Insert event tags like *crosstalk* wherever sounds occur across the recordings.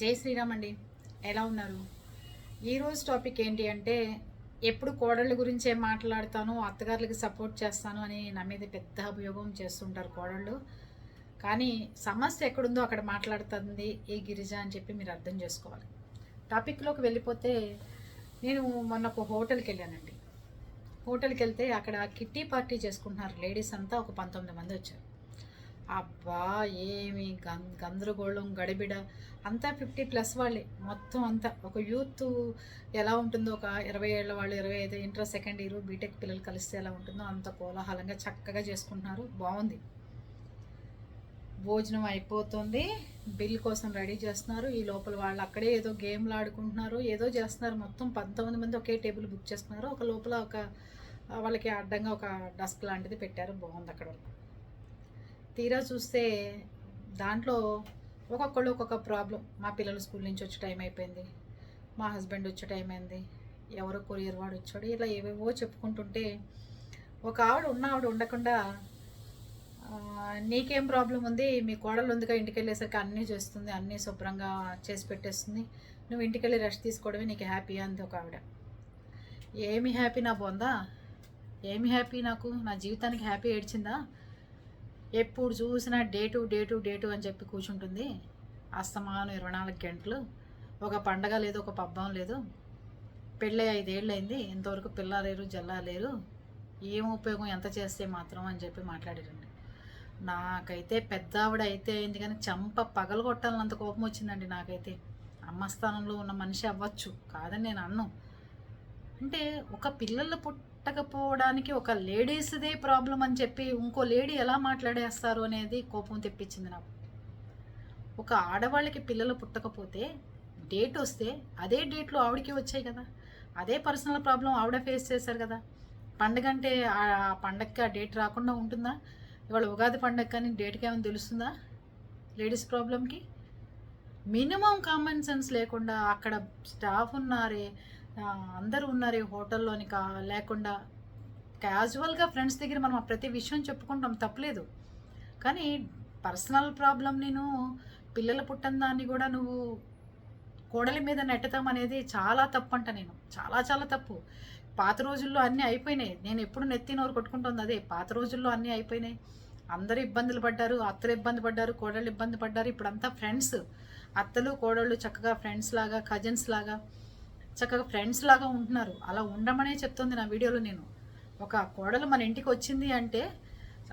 జై శ్రీరామ్ అండి. ఎలా ఉన్నారు? ఈరోజు టాపిక్ ఏంటి అంటే ఎప్పుడు కోడళ్ళ గురించే మాట్లాడతాను అత్తగారులకి సపోర్ట్ చేస్తాను అని నా మీద పెద్ద అభియోగం చేస్తుంటారు కోడళ్ళు. కానీ సమస్య ఎక్కడుందో అక్కడ మాట్లాడుతుంది ఏ గిరిజ అని చెప్పి మీరు అర్థం చేసుకోవాలి. టాపిక్లోకి వెళ్ళిపోతే నేను మొన్న ఒక హోటల్కి వెళ్ళానండి. హోటల్కి వెళ్తే అక్కడ కిట్టి పార్టీ చేసుకుంటున్నారు లేడీస్ అంతా ఒక పంతొమ్మిది మంది వచ్చారు. అబ్బా ఏమి గం గందరగోళం గడిబిడ. అంతా ఫిఫ్టీ ప్లస్ వాళ్ళే. మొత్తం అంతా. ఒక యూత్ ఎలా ఉంటుందో ఒక ఇరవై ఏళ్ళ వాళ్ళు ఇరవై ఐదు ఇంటర్ సెకండ్ ఇయర్ బీటెక్ పిల్లలు కలిస్తే ఎలా ఉంటుందో అంత కోలాహలంగా చక్కగా చేసుకుంటున్నారు. బాగుంది. భోజనం అయిపోతుంది. బిల్ కోసం రెడీ చేస్తున్నారు. ఈ లోపల వాళ్ళు అక్కడే ఏదో గేమ్లు ఆడుకుంటున్నారు. ఏదో చేస్తున్నారు. మొత్తం పంతొమ్మిది మంది ఒకే టేబుల్ బుక్ చేస్తున్నారు ఒక లోపల ఒక వాళ్ళకి అడ్డంగా ఒక డస్క్ లాంటిది పెట్టారు. బాగుంది అక్కడ వరకు. తీరా చూస్తే దాంట్లో ఒక్కొక్కళ్ళు ఒక్కొక్క ప్రాబ్లం. మా పిల్లలు స్కూల్ నుంచి వచ్చే టైం అయిపోయింది. మా హస్బెండ్ వచ్చే టైం అయింది. ఎవరో కొరియర్ వాడు వచ్చాడు. ఇలా ఏవేవో చెప్పుకుంటుంటే ఒక ఆవిడ ఉన్న ఆవిడ ఉండకుండా నీకేం ప్రాబ్లం ఉంది? మీ కోడలు ఉందిగా ఇంటికి వెళ్ళేసరికి అన్నీ చేస్తుంది అన్నీ శుభ్రంగా చేసి పెట్టేస్తుంది. నువ్వు ఇంటికి వెళ్ళి రెస్ట్ తీసుకోవడమే నీకు హ్యాపీ అంది ఒక ఆవిడ. ఏమి హ్యాపీ నా బొందా? ఏమి హ్యాపీ నాకు? నా జీవితానికి హ్యాపీ ఏడ్చిందా? ఎప్పుడు చూసినా డేటు డేటు డేటు అని చెప్పి కూర్చుంటుంది. అస్తమానం ఇరవై నాలుగు గంటలు. ఒక పండగ లేదు ఒక పబ్బం లేదు. పెళ్ళి ఐదేళ్ళు అయింది ఇంతవరకు పిల్ల లేరు జల్లా లేరు ఏం ఉపయోగం ఎంత చేస్తే మాత్రం అని చెప్పి మాట్లాడారండి. నాకైతే పెద్ద ఆవిడ అయితే అయింది కానీ చంప పగలు కొట్టాలన్నంత కోపం వచ్చిందండి నాకైతే. అమ్మ స్థానంలో ఉన్న మనిషి అవ్వచ్చు కాదని నేను అన్ను. అంటే ఒక పిల్లలు పుట్టకపోవడానికి ఒక లేడీస్దే ప్రాబ్లం అని చెప్పి ఇంకో లేడీ ఎలా మాట్లాడేస్తారు అనేది కోపం తెప్పించింది నాకు. ఒక ఆడవాళ్ళకి పిల్లలు పుట్టకపోతే డేట్ వస్తే అదే డేట్లు ఆవిడకి వచ్చాయి కదా. అదే పర్సనల్ ప్రాబ్లం ఆవిడ ఫేస్ చేశారు కదా. పండగ అంటే ఆ పండగకి ఆ డేట్ రాకుండా ఉంటుందా? ఇవాళ ఉగాది పండగ కానీ డేట్కి ఏమైనా తెలుస్తుందా లేడీస్ ప్రాబ్లంకి మినిమం కామన్ సెన్స్ లేకుండా అక్కడ స్టాఫ్ ఉన్నారే అందరూ ఉన్నారు హోటల్లోని కా లేకుండా క్యాజువల్గా ఫ్రెండ్స్ దగ్గర మనం ఆ ప్రతి విషయం చెప్పుకుంటాం తప్పలేదు. కానీ పర్సనల్ ప్రాబ్లం నేను పిల్లలు పుట్టిన దాన్ని కూడా నువ్వు కోడలి మీద నెట్టడం అనేది చాలా తప్పు అంట నేను. చాలా చాలా తప్పు. పాత రోజుల్లో అన్నీ అయిపోయినాయి. నేను ఎప్పుడు నెత్తి నోరు కొట్టుకుంటుంది అదే. పాత రోజుల్లో అన్నీ అయిపోయినాయి. అందరూ ఇబ్బందులు పడ్డారు అత్తలు ఇబ్బంది పడ్డారు కోడళ్ళు ఇబ్బంది పడ్డారు. ఇప్పుడంతా ఫ్రెండ్స్. అత్తలు కోడళ్ళు చక్కగా ఫ్రెండ్స్ లాగా కజిన్స్ లాగా. చక్కగా ఫ్రెండ్స్ లాగా ఉంటున్నారు. అలా ఉండమనే చెప్తుంది నా వీడియోలో నేను. ఒక కోడలు మన ఇంటికి వచ్చింది అంటే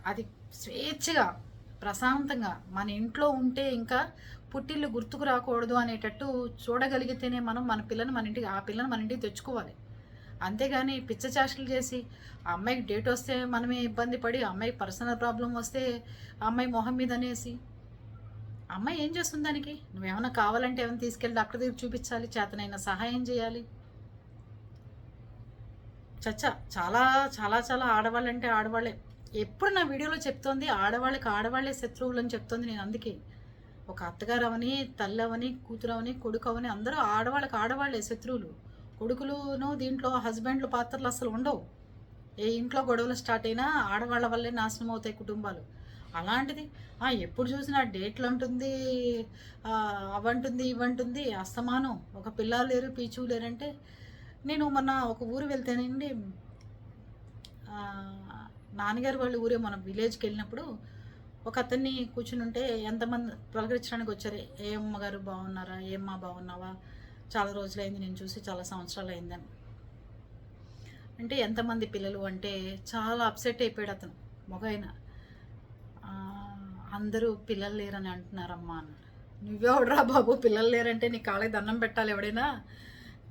అది స్వేచ్ఛగా ప్రశాంతంగా మన ఇంట్లో ఉంటే ఇంకా పుట్టిల్లు గుర్తుకు రాకూడదు అనేటట్టు చూడగలిగితేనే మనం మన పిల్లని మన ఇంటికి ఆ పిల్లని మన ఇంటికి తెచ్చుకోవాలి. అంతేగాని పిచ్చచాషలు చేసి ఆ అమ్మాయికి డేట్ వస్తే మనమే ఇబ్బంది పడి ఆ అమ్మాయికి పర్సనల్ ప్రాబ్లం వస్తే ఆ అమ్మాయి మొహం మీద అనేసి అమ్మాయి ఏం చేస్తుంది దానికి? నువ్వేమైనా కావాలంటే ఏమైనా తీసుకెళ్ళి డాక్టర్ దగ్గర చూపించాలి చేతనైనా సహాయం చేయాలి. చచ్చా చాలా చాలా చాలా ఆడవాళ్ళంటే ఆడవాళ్ళే. ఎప్పుడు నా వీడియోలో చెప్తోంది ఆడవాళ్ళకి ఆడవాళ్ళే శత్రువులు అని చెప్తోంది నేను అందుకే. ఒక అత్తగారు అవని తల్లి అవని కూతురు అవని కొడుకు అవని అందరూ ఆడవాళ్ళకి ఆడవాళ్ళే శత్రువులు. కొడుకులును దీంట్లో హస్బెండ్లు పాత్రలు అసలు ఉండవు. ఏ ఇంట్లో గొడవలు స్టార్ట్ అయినా ఆడవాళ్ళ వల్లే నాశనం అవుతాయి కుటుంబాలు. అలాంటిది. ఎప్పుడు చూసినా డేట్లు అంటుంది అవంటుంది ఇవంటుంది అస్తమానం. ఒక పిల్లలు లేరు పీచు లేరంటే నేను మొన్న ఒక ఊరు వెళ్తానండి నాన్నగారు వాళ్ళ ఊరే మన విలేజ్కి వెళ్ళినప్పుడు ఒక అతన్ని కూర్చుని ఉంటే ఎంతమంది పలకరించడానికి వచ్చారు ఏ అమ్మగారు బాగున్నారా? ఏ అమ్మ బాగున్నావా? చాలా రోజులైంది నేను చూసి చాలా సంవత్సరాలు అయిందని అంటే ఎంతమంది పిల్లలు అంటే చాలా అప్సెట్ అయిపోయాడు అతను మగైన. అందరూ పిల్లలు లేరని అంటున్నారమ్మా అన్నాడు నువ్వెవడరా బాబు పిల్లలు లేరంటే నీ కాళ్ళకి దండం పెట్టాలి ఎవడైనా.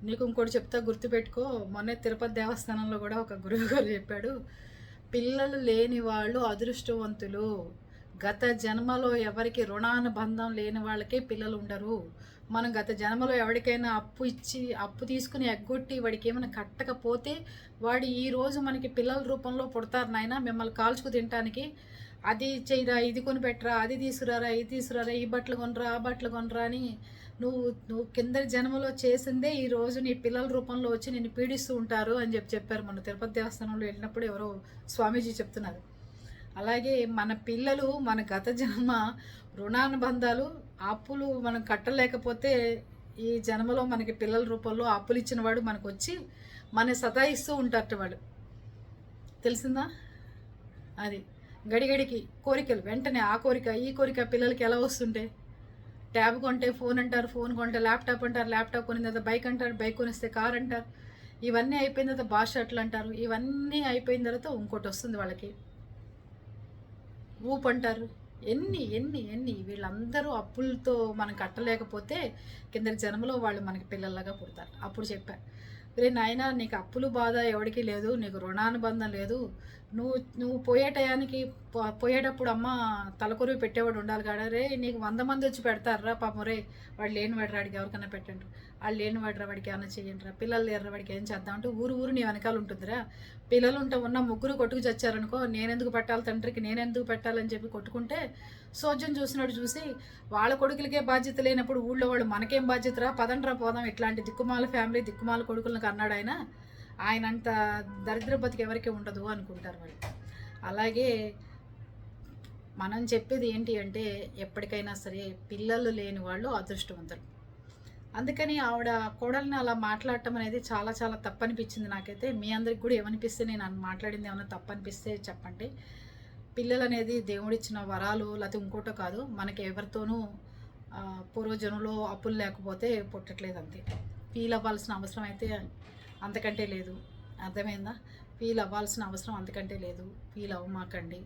నీకు ఇంకోటి చెప్తా గుర్తుపెట్టుకో. మొన్నే తిరుపతి దేవస్థానంలో కూడా ఒక గురువు గారు చెప్పాడు పిల్లలు లేని వాళ్ళు అదృష్టవంతులు. గత జన్మలో ఎవరికి రుణానుబంధం లేని వాళ్ళకే పిల్లలు ఉండరు. మనం గత జన్మలో ఎవరికైనా అప్పు ఇచ్చి అప్పు తీసుకుని ఎగ్గొట్టి వాడికి ఏమైనా కట్టకపోతే వాడు ఈరోజు మనకి పిల్లల రూపంలో పుడతారు నాయన. మిమ్మల్ని కాల్చుకు తినటానికి అది చేయరా ఇది కొని పెట్టరా అది తీసుకురారా ఇది తీసుకురారా ఈ బట్టలు కొనరా ఆ బట్టలు కొనరా అని నువ్వు నువ్వు కింద జన్మలో చేసిందే ఈ రోజు నీ పిల్లల రూపంలో వచ్చి నిన్ను పీడిస్తూ ఉంటారు అని చెప్పి చెప్పారు మన తిరుపతి దేవస్థానంలో వెళ్ళినప్పుడు ఎవరో స్వామీజీ చెప్తున్నారు. అలాగే మన పిల్లలు మన గత జన్మ రుణానుబంధాలు అప్పులు మనం కట్టలేకపోతే ఈ జన్మలో మనకి పిల్లల రూపంలో అప్పులు ఇచ్చిన వాడు మనకు వచ్చి మన సతాయిస్తూ ఉంటారట వాడు తెలిసిందా? అది. గడిగడికి కోరికలు. వెంటనే ఆ కోరిక ఈ కోరిక పిల్లలకి ఎలా వస్తుంటే? ట్యాబ్ కొంటే ఫోన్ అంటారు ఫోన్ కొంటే ల్యాప్టాప్ అంటారు ల్యాప్టాప్ కొనిన తర్వాత బైక్ అంటారు బైక్ కొనిస్తే కార్ అంటారు. ఇవన్నీ అయిపోయిన తర్వాత బాస్ అట్లా అంటారు. ఇవన్నీ అయిపోయిన తర్వాత ఇంకోటి వస్తుంది వాళ్ళకి. ఊపు అంటారు. ఎన్ని ఎన్ని ఎన్ని. వీళ్ళందరూ అప్పులతో మనం కట్టలేకపోతే కింద జన్మలో వాళ్ళు మనకి పిల్లల్లాగా పుడతారు. అప్పుడు చెప్పారు రే నాయన నీకు అప్పులు బాధ ఎవడికి లేదు నీకు రుణానుబంధం లేదు నువ్వు నువ్వు పోయే టయానికి పో- పోయేటప్పుడు అమ్మ తలకొరివి పెట్టేవాడు ఉండాలి కాడా రే నీకు వంద మంది వచ్చి పెడతారా పాపం రే వాడు లేని వాడు వాడికి ఎవరికైనా పెట్టండి. వాళ్ళు లేనివాడు రా వాడికి ఏమైనా చేయండి రా పిల్లలు లేరు వాడికి ఏం చేద్దాం అంటే ఊరు ఊరు నీ వెనకాల ఉంటుందిరా. పిల్లలు ఉంటే ఉన్న ముగ్గురు కొట్టుకు చచ్చారనుకో నేనెందుకు పెట్టాలి తండ్రికి నేనెందుకు పెట్టాలని చెప్పి కొట్టుకుంటే సోజ్యం చూసినట్టు చూసి వాళ్ళ కొడుకులకే బాధ్యత లేనప్పుడు ఊళ్ళో వాళ్ళు మనకేం బాధ్యతరా? పదండ్రా పోదాం. ఇట్లాంటి దిక్కుమాల ఫ్యామిలీ దిక్కుమాల కొడుకులకు అన్నాడు ఆయన. ఆయన అంత దరిద్ర బతికి ఎవరికి ఉండదు అనుకుంటారు వాళ్ళు. అలాగే మనం చెప్పేది ఏంటి అంటే ఎప్పటికైనా సరే పిల్లలు లేని వాళ్ళు అదృష్టవంతులు. అందుకని ఆవిడ కోడల్ని అలా మాట్లాడటం అనేది చాలా చాలా తప్పనిపించింది నాకైతే. మీ అందరికి కూడా ఏమనిపిస్తే నేను మాట్లాడింది ఏమైనా తప్పనిపిస్తే చెప్పండి. పిల్లలు అనేది దేవుడిచ్చిన వరాలు లేకపోతే ఇంకోటో కాదు మనకి ఎవరితోనూ ఆ, పూర్వజనంలో అప్పులు లేకపోతే పుట్టట్లేదు అంతే. ఫీల్ అవ్వాల్సిన అవసరం అయితే అంతకంటే లేదు. అర్థమైందా? ఫీల్ అవ్వాల్సిన అవసరం అంతకంటే లేదు. ఫీల్ అవ్వమాకండి.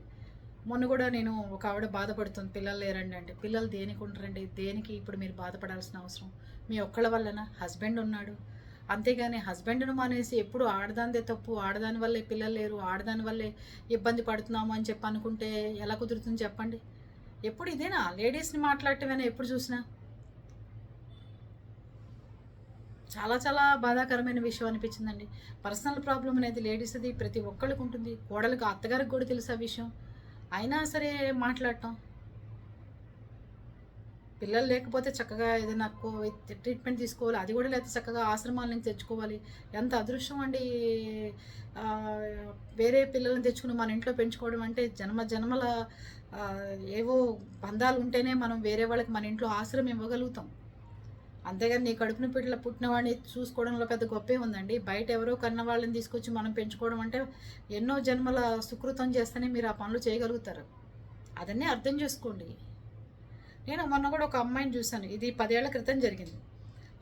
మొన్న కూడా నేను ఒక ఆవిడ బాధపడుతుంది. పిల్లలు లేరండి అంటే. పిల్లలు దేనికి ఉంటారండి దేనికి ఇప్పుడు మీరు బాధపడాల్సిన అవసరం? మీ ఒక్కళ్ళ వల్లన? హస్బెండ్ ఉన్నాడు. అంతేగాని హస్బెండ్ను మానేసి ఎప్పుడు ఆడదానిదే తప్పు. ఆడదాని వల్లే పిల్లలు లేరు. ఆడదాని వల్లే ఇబ్బంది పడుతున్నాము అని చెప్పి అనుకుంటే ఎలా కుదురుతుంది చెప్పండి. ఎప్పుడు ఇదేనా? లేడీస్ని మాట్లాడటమేనా? ఎప్పుడు చూసినా? చాలా చాలా బాధాకరమైన విషయం అనిపించిందండి. పర్సనల్ ప్రాబ్లం అనేది లేడీస్ది ప్రతి ఒక్కళ్ళకి ఉంటుంది. కోడలకు అత్తగారికి కూడా తెలుసు ఆ విషయం. అయినా సరే మాట్లాడటం. పిల్లలు లేకపోతే చక్కగా ఏదైనా కో- ట్రీట్మెంట్ తీసుకోవాలి. అది కూడా లేకపోతే చక్కగా ఆశ్రమాల నుంచి తెచ్చుకోవాలి. ఎంత అదృష్టం అండి. వేరే పిల్లల్ని తెచ్చుకుని మన ఇంట్లో పెంచుకోవడం అంటే జన్మ జన్మల ఏవో బంధాలు ఉంటేనే మనం వేరే వాళ్ళకి మన ఇంట్లో ఆశ్రమం ఇవ్వగలుగుతాం. అంతేగాని నీ కడుపున పిట్టల పుట్టిన వాడిని చూసుకోవడంలో పెద్ద గొప్పే ఉందండి. బయట ఎవరో కన్న వాళ్ళని తీసుకొచ్చి మనం పెంచుకోవడం అంటే ఎన్నో జన్మల సుకృతం చేస్తేనే మీరు ఆ పనులు చేయగలుగుతారు. అదన్నీ అర్థం చేసుకోండి. నేను మొన్న కూడా ఒక అమ్మాయిని చూశాను. ఇది పదేళ్ళ క్రితం జరిగింది.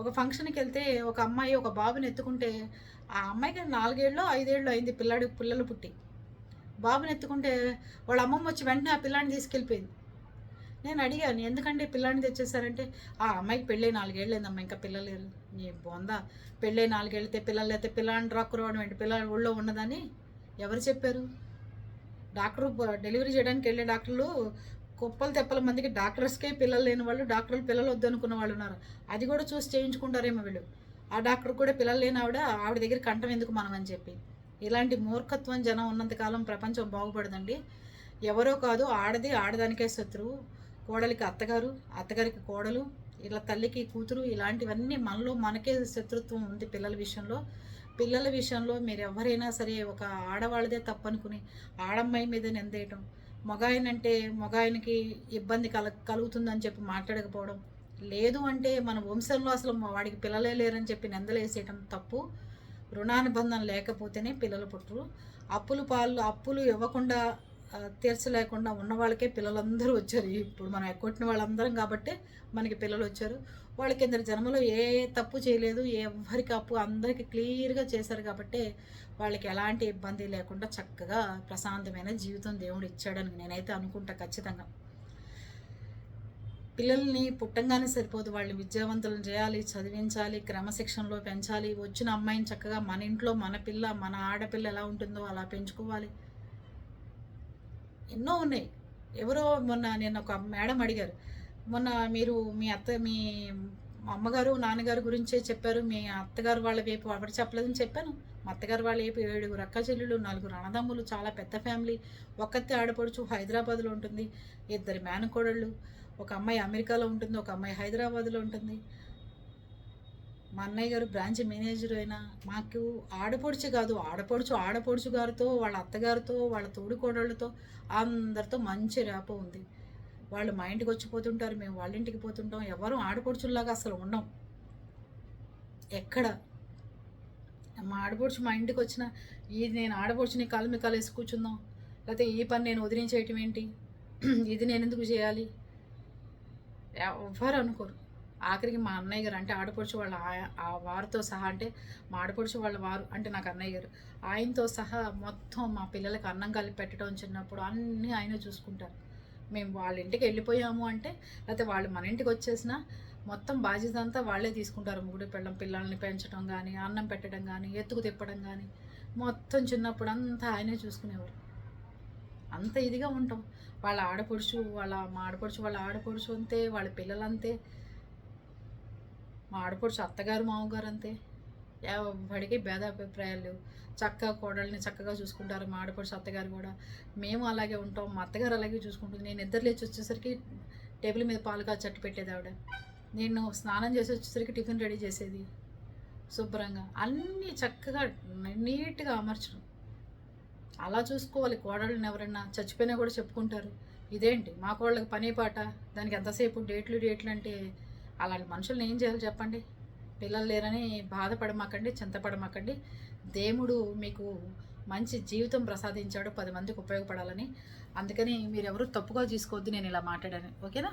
ఒక ఫంక్షన్కి వెళ్తే ఒక అమ్మాయి ఒక బాబుని ఎత్తుకుంటే ఆ అమ్మాయికి నాలుగేళ్ళు ఐదేళ్ళు అయింది పిల్లాడికి పిల్లలు పుట్టి. బాబుని ఎత్తుకుంటే వాళ్ళ అమ్మమ్మ వచ్చి వెంటనే ఆ పిల్లాడిని తీసుకెళ్ళిపోయింది. నేను అడిగాను ఎందుకంటే పిల్లాడిని తెచ్చేసారంటే ఆ అమ్మాయికి పెళ్ళై నాలుగేళ్ళేందమ్మా ఇంకా పిల్లలు లేరు నీ బొందా పెళ్ళై నాలుగేళ్ళతే పిల్లలు అయితే పిల్లాడిని రాకురావడం ఏంటి? పిల్లల ఊళ్ళో ఉన్నదని ఎవరు చెప్పారు? డాక్టర్ డెలివరీ చేయడానికి వెళ్ళే డాక్టర్లు కుప్పలు తెప్పల మందికి డాక్టర్స్కే పిల్లలు లేని వాళ్ళు డాక్టర్లు పిల్లలు వద్దనుకున్న వాళ్ళు ఉన్నారు. అది కూడా చూసి చేయించుకుంటారేమో వీళ్ళు. ఆ డాక్టర్ కూడా పిల్లలు లేని ఆవిడ ఆవిడ దగ్గర కంఠం ఎందుకు మనం అని చెప్పి. ఇలాంటి మూర్ఖత్వం జనం ఉన్నంతకాలం ప్రపంచం బాగుపడదండి. ఎవరో కాదు ఆడది ఆడదానికే శత్రువు. కోడలికి అత్తగారు అత్తగారికి కోడలు ఇలా తల్లికి కూతురు ఇలాంటివన్నీ మనలో మనకే శత్రుత్వం ఉంది పిల్లల విషయంలో. పిల్లల విషయంలో మీరు ఎవరైనా సరే ఒక ఆడవాళ్ళదే తప్పనుకుని ఆడమ్మాయి మీద నిందేయటం మగాయనంటే మగాయనకి ఇబ్బంది కల కలుగుతుందని చెప్పి మాట్లాడకపోవడం లేదు అంటే మన వంశంలో అసలు వాడికి పిల్లలే లేరని చెప్పి నిందలేసేయటం తప్పు. రుణానుబంధం లేకపోతేనే పిల్లలు పుట్టరు అప్పులు పాలు అప్పులు ఇవ్వకుండా తీర్చలేకుండా ఉన్న వాళ్ళకే పిల్లలందరూ వచ్చారు. ఇప్పుడు మనం ఎక్కొట్టిన వాళ్ళందరం కాబట్టి మనకి పిల్లలు వచ్చారు. వాళ్ళకి ఇద్దరు జన్మలో ఏ తప్పు చేయలేదు ఎవరికి అప్పు అందరికీ క్లియర్గా చేశారు కాబట్టి వాళ్ళకి ఎలాంటి ఇబ్బంది లేకుండా చక్కగా ప్రశాంతమైన జీవితం దేవుడు ఇచ్చాడని నేనైతే అనుకుంటా ఖచ్చితంగా. పిల్లల్ని పుట్టంగానే సరిపోదు. వాళ్ళని విద్యావంతులను చేయాలి చదివించాలి క్రమశిక్షణలో పెంచాలి. వచ్చిన అమ్మాయిని చక్కగా మన ఇంట్లో మన పిల్ల మన ఆడపిల్ల ఎలా ఉంటుందో అలా పెంచుకోవాలి. ఎన్నో ఉన్నాయి. ఎవరో మొన్న నేను ఒక మేడం అడిగారు. మొన్న మీరు మీ అత్త మీ అమ్మగారు నాన్నగారు గురించే చెప్పారు. మీ అత్తగారు వాళ్ళ వైపు ఎవరు చెప్పలేదని చెప్పాను. మా అత్తగారు వాళ్ళ వైపు ఏడుగురు అక్క చెల్లెళ్ళు నలుగురు అన్నదమ్ములు చాలా పెద్ద ఫ్యామిలీ. ఒక్కతే ఆడపడుచు హైదరాబాద్లో ఉంటుంది. ఇద్దరు మేనకోడళ్ళు. ఒక అమ్మాయి అమెరికాలో ఉంటుంది. ఒక అమ్మాయి హైదరాబాద్లో ఉంటుంది. మా అన్నయ్య గారు బ్రాంచ్ మేనేజర్ అయినా మాకు ఆడపడుచు కాదు ఆడపడుచు ఆడపడుచు గారితో వాళ్ళ అత్తగారితో వాళ్ళ తోడుకోడళ్ళతో అందరితో మంచి రేప ఉంది. వాళ్ళు మా ఇంటికి వచ్చిపోతుంటారు మేము వాళ్ళ ఇంటికి పోతుంటాం. ఎవరు ఆడపడుచుల్లాగా అసలు ఉండం. ఎక్కడ? మా ఆడపడుచు మా ఇంటికి వచ్చిన ఇది నేను ఆడపడుచుని కాలు మీ కాలు వేసి కూర్చుందాం. లేకపోతే ఈ పని నేను వదిలించేయటం ఏంటి? *clears throat* ఇది నేను ఎందుకు చేయాలి? ఎవ్వరు అనుకోరు. ఆఖరికి మా అన్నయ్య గారు అంటే ఆడపడుచు వాళ్ళ ఆ- ఆ వారితో సహా అంటే మా ఆడపడుచు వాళ్ళ వారు అంటే నాకు అన్నయ్య గారు. ఆయనతో సహా మొత్తం మా పిల్లలకి అన్నం కలిపి పెట్టడం చిన్నప్పుడు అన్నీ ఆయన చూసుకుంటారు. మేము వాళ్ళ ఇంటికి వెళ్ళిపోయాము అంటే లేకపోతే వాళ్ళు మన ఇంటికి వచ్చేసినా మొత్తం బాధ్యత అంతా వాళ్ళే తీసుకుంటారు. ముగుడు పిల్లం పిల్లల్ని పెంచడం కానీ అన్నం పెట్టడం కానీ ఎత్తుకు తిప్పడం కానీ మొత్తం చిన్నప్పుడు అంతా ఆయనే చూసుకునేవారు. అంత ఇదిగా ఉంటాం. వాళ్ళ ఆడపడుచు వాళ్ళ మా ఆడపడుచు వాళ్ళ ఆడపడుచు అంతే వాళ్ళ పిల్లలంతే. మా ఆడపడుచు అత్తగారు మామగారు అంతే ఎవరికి భేద అభిప్రాయాలు లేవు. చక్కగా కోడల్ని చక్కగా చూసుకుంటారు మా ఆడపడుచు అత్తగారు కూడా. మేము అలాగే ఉంటాం. మా అత్తగారు అలాగే చూసుకుంటుంది. నేను ఇద్దరు లేచి వచ్చేసరికి టేబుల్ మీద పాలు కాచి చట్టు పెట్టేది ఆవిడ. నేను స్నానం చేసి వచ్చేసరికి టిఫిన్ రెడీ చేసేది. శుభ్రంగా. అన్నీ చక్కగా నీట్గా అమర్చడం. అలా చూసుకోవాలి. కోడళ్ళని ఎవరైనా చచ్చిపోయినా కూడా చెప్పుకుంటారు. ఇదేంటి? మా కోళ్ళకి పని పాట? దానికి ఎంతసేపు డేట్లు డేట్లు అంటే అలాంటి మనుషుల్ని ఏం చేయాలి చెప్పండి. పిల్లలు లేరని బాధపడమాకండి చింతపడమాకండి. దేవుడు మీకు మంచి జీవితం ప్రసాదించాడు పది మందికి ఉపయోగపడాలని. అందుకని మీరు ఎవరు తప్పుగా తీసుకోవద్దు నేను ఇలా మాట్లాడాను. ఓకేనా?